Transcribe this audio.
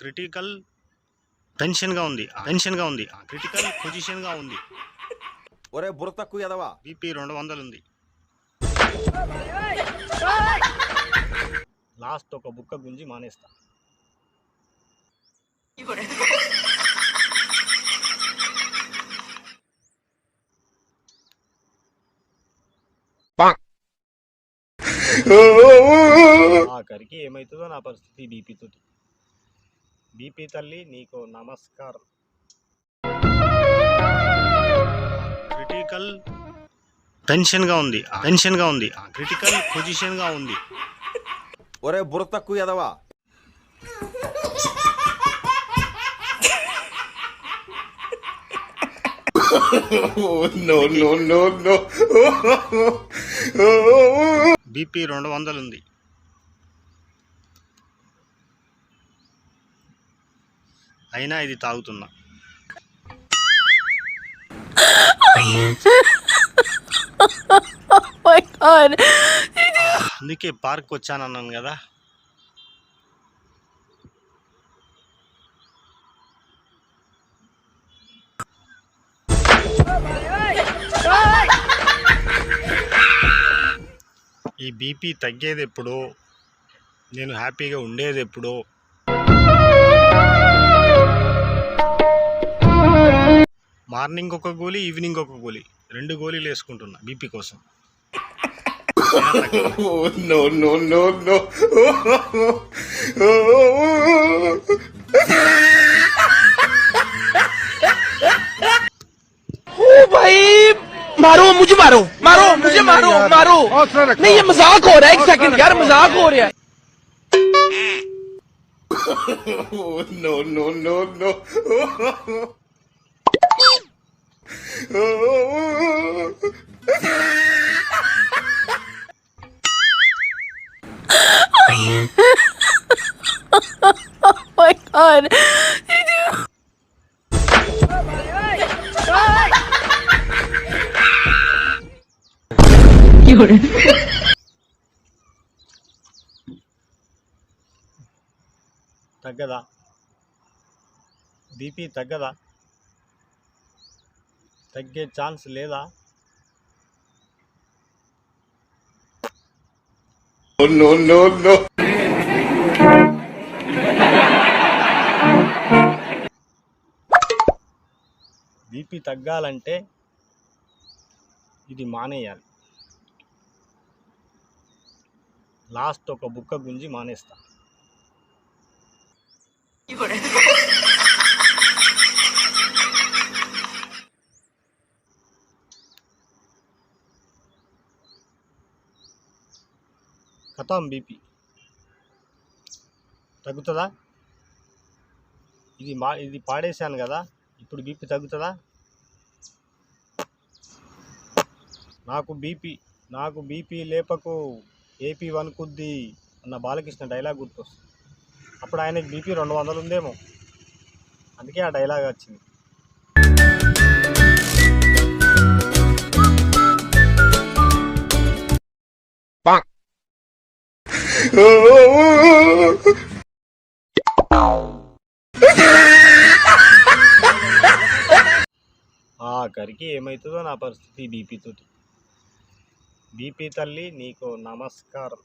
Critical టెన్షన్గా ఉంది. టెన్షన్గా ఉంది. క్రిటికల్ పొజిషన్గా ఉంది. ఒరే బుర్ర తక్కువ ఎదవా? బీపీ రెండు వందలు ఉంది. లాస్ట్ ఒక బుక్క గుంజి మానేస్తా. ఆఖరికి ఏమవుతుందో నా పరిస్థితి బీపీ తోటి. బీపీ తల్లి నీకు నమస్కారం. క్రిటికల్ టెన్షన్గా ఉంది టెన్షన్గా ఉంది. క్రిటికల్ పొజిషన్గా ఉంది. ఒరే బుర్ర తక్కువ ఎదవా? బీపీ రెండు వందలు ఉంది. అయినా ఇది తాగుతున్నా god. అందుకే పార్క్ వచ్చానన్నాను కదా ఈ బీపీ తగ్గేది ఎప్పుడో నేను హ్యాపీగా ఉండేది ఎప్పుడో మార్నింగ్ ఒక గోళీ ఈవినింగ్ ఒక గోళీ రెండు గోళీలు వేసుకుంటున్నా బీపీ కోసం ओ भाई मारो मुझे मारो मारो मुझे मारो मारो नहीं ये मजाक हो रहा है एक सेकंड यार मजाक हो रहा है Oh my god. తగ్గదా బీపీ తగ్గదా తగ్గే ఛాన్స్ లేదా? బీపీ తగ్గాలంటే ఇది మానేయాలి. లాస్ట్ ఒక బుక్క గుంజి మానేస్తా. కథం బీపీ. తగ్గుతుందా? ఇది మా ఇది పాడేశాను కదా ఇప్పుడు బీపీ తగ్గుతుందా? నాకు బీపీ నాకు బీపీ లేపకు ఏపీ వనుకుద్ది అన్న బాలకృష్ణ డైలాగ్ గుర్తొస్తుంది. అప్పుడు ఆయనకి బీపీ రెండు వందలు ఉందేమో. అందుకే ఆ డైలాగ్ వచ్చింది. ఆఖరికి ఏమవుతుందో నా పరిస్థితి బీపీ తోటి. బీపీ తల్లి నీకు నమస్కారం.